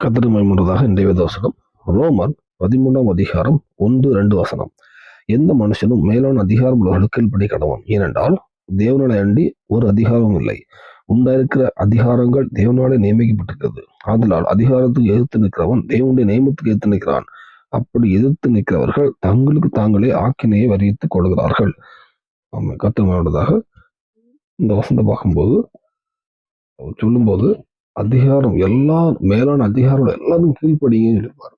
கத்திரமயம் என்றதாக இன்றைய வசனம். ரோமர் பதிமூன்றாம் அதிகாரம் ஒன்று ரெண்டு வசனம். எந்த மனுஷனும் மேலான அதிகாரம் உள்ளவர்களுக்கு கீழ்படி கடவான். ஏனென்றால் தேவனாலே அண்டி ஒரு அதிகாரமும் இல்லை. உண்டாயிருக்கிற அதிகாரங்கள் தேவனாலே நியமிக்கப்பட்டிருக்கிறது. ஆதலால் அதிகாரத்துக்கு எதிர்த்து நிற்கிறவன் தேவனுடைய நியமத்துக்கு எதிர்த்து நிற்கிறான். அப்படி எதிர்த்து நிற்கிறவர்கள் தங்களுக்கு தாங்களே ஆக்கினையை வரித்துக் கொள்கிறார்கள். ஆமாம் இந்த வசனத்தை பார்க்கும்போது சொல்லும்போது அதிகாரம் எல்லா மேலான அதிகாரம் எல்லாரும் கீழ்ப்படிங்கன்னு சொல்லியிருப்பார்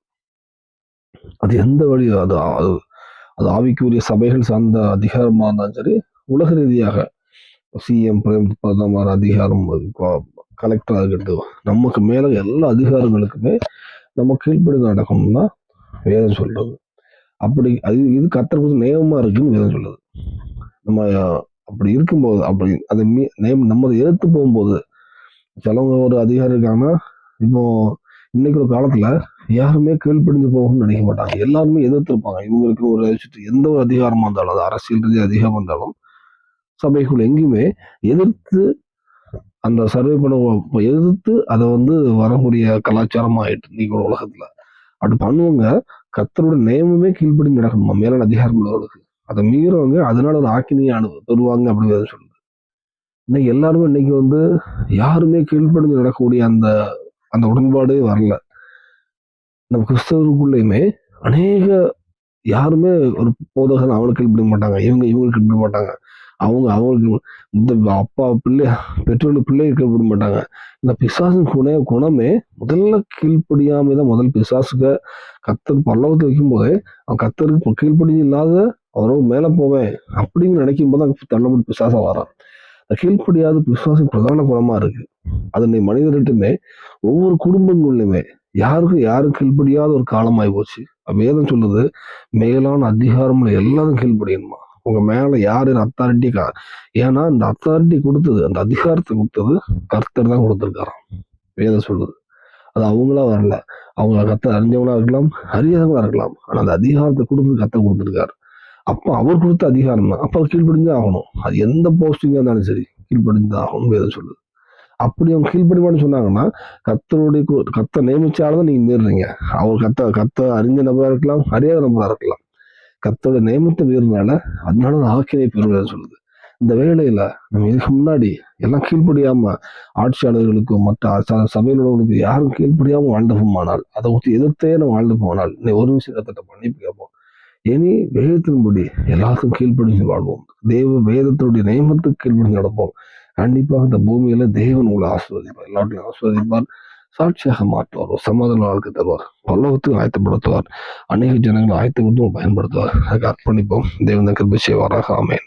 அது எந்த வழி அது அது அது ஆவிக்குரிய சபைகள் சார்ந்த அதிகாரமா இருந்தாலும் சரி உலக ரீதியாக சிஎம் பிரதமர் அதிகாரம் கலெக்டராக இருக்கட்டும் நமக்கு மேல எல்லா அதிகாரங்களுக்குமே நம்ம கீழ்ப்படி நடக்கணும்னா வேதம் சொல்றது. அப்படி அது இது கத்தர் நியமமா இருக்குன்னு வேதம் சொல்லுது. நம்ம அப்படி இருக்கும்போது அப்படி அதை மீ நேம் நம்ம அதை எதிர்த்து போகும்போது சிலவங்க ஒரு அதிகாரம் இருக்காங்கன்னா இப்போ இன்னைக்கு ஒரு காலத்துல யாருமே கீழ்ப்படிஞ்சு போகணும்னு நினைக்க மாட்டாங்க. எல்லாருமே எதிர்த்திருப்பாங்க. இவங்களுக்கு ஒரு எந்த ஒரு அதிகாரமா இருந்தாலும் அது அரசியல் ரீதியாக அதிகாரமா இருந்தாலும் சபைக்குள்ள எங்கேயுமே எதிர்த்து அந்த சர்வே பண்ண எதிர்த்து அதை வந்து வரக்கூடிய கலாச்சாரமா ஆயிட்டு இன்னைக்கு உலகத்துல. அப்படி பண்ணுவாங்க கத்தரோட நியமமே கீழ்ப்படி நடக்கணுமா? மேலான அதிகாரம் உள்ளவர்களுக்கு. அதை மீறவங்க அதனால ஒரு ஆக்கினியை அனு பெறுவாங்க அப்படின்னு சொல்லுது இன்னைக்கு எல்லாருமே இன்னைக்கு வந்து யாருமே கீழ்ப்படிஞ்சு நடக்கக்கூடிய அந்த அந்த உடன்பாடே வரல. நம்ம கிறிஸ்தவருக்குள்ளேயுமே அநேக யாருமே ஒரு போதகன் அவனுக்கு கீழ்ப்பட மாட்டாங்க. இவங்க இவங்களுக்கு கீழ்ப்படிய மாட்டாங்க. அவங்க அவங்களுக்கு இந்த அப்பா பிள்ளை பெற்றோர்கள் பிள்ளையை கீழ்ப்பட மாட்டாங்க. இந்த பிசாசின் குண குணமே முதல்ல கீழ்ப்படியாம தான் முதல் பிசாசுக்க கத்தர் பல்லவத்தை வைக்கும் போதே அவன் கத்தருக்கு கீழ்ப்படி இல்லாத அவரோட மேலே போவேன் அப்படின்னு நினைக்கும் போது அங்க தள்ளப்படி பிசாசம் வரான். கீழ்ப்படியாத விசுவாசம் பிரதான குணமா இருக்கு. அது மனிதர்கிட்டமே ஒவ்வொரு குடும்பங்கள்லையுமே யாருக்கும் யாரும் கீழ்ப்படியாத ஒரு காலமாயி போச்சு. வேதம் சொல்லுது மேலான அதிகாரம்ல எல்லாரும் கீழ்ப்படியணுமா? உங்க மேல யாரு அத்தாரிட்டி ஏன்னா இந்த அத்தாரிட்டி கொடுத்தது அந்த அதிகாரத்தை கொடுத்தது கர்த்தர் தான் கொடுத்துருக்காராம். வேதம் சொல்லுது. அது அவங்களா வரல. அவங்க கத்த அறிஞ்சவங்களா இருக்கலாம் அறியாதவங்களா இருக்கலாம். ஆனா அந்த அதிகாரத்தை கொடுத்து கத்த கொடுத்துருக்காரு. அப்போ அவர் கொடுத்த அதிகாரம் தான். அப்போ அது கீழ்ப்படிஞ்சு ஆகணும். அது எந்த போஸ்டிங்காக இருந்தாலும் சரி கீழ்ப்படிஞ்சு ஆகணும் வேதம் சொல்லுது. அப்படி அவங்க கீழ்ப்படிமான்னு சொன்னாங்கன்னா கத்தருடைய கத்தை கத்த தான் நீங்கள் மீறுறீங்க அவர் கத்த கத்த அறிஞ்ச நபராக இருக்கலாம் அறியாத நபராக இருக்கலாம். கத்தோட நியமத்தை மீறினால அதனால தான் ஆக்கினை பெறுவதுன்னு சொல்லுது. இந்த வேலையில நம்ம இதுக்கு முன்னாடி எல்லாம் கீழ்ப்படியாம ஆட்சியாளர்களுக்கும் மற்ற ச- சபையில் உள்ளவர்களுக்கு யாரும் கீழ்ப்படியாம வாழ்ந்து போனால் அதை ஊற்றி எதிர்த்தே நம்ம வாழ்ந்து போனால் இன்னைக்கு ஒரு நிமிஷம் கத்திட்ட மன்னிப்பு கேட்போம். இனி வேதத்தின்படி எல்லாருக்கும் கீழ்ப்படிஞ்சு வாழ்வோம். தேவ வேதத்தினுடைய நியமத்துக்கு கீழ்ப்படிஞ்சு நடப்போம். கண்டிப்பாக இந்த பூமியில தேவன் உங்களை ஆஸ்வதிப்பார் எல்லாத்தையும் ஆஸ்வதிப்பார் சாட்சியாக மாற்றுவார். ஒரு சமாதான வாழ்க்கை தருவார். பல்லவத்துக்கு ஆயத்தப்படுத்துவார். அநேக ஜனங்களை ஆயத்தப்படுத்தும் பயன்படுத்துவார். அதுக்கு அர்ப்பணிப்போம். தேவன் கிருபி செய்வாராக. ஆமேன்.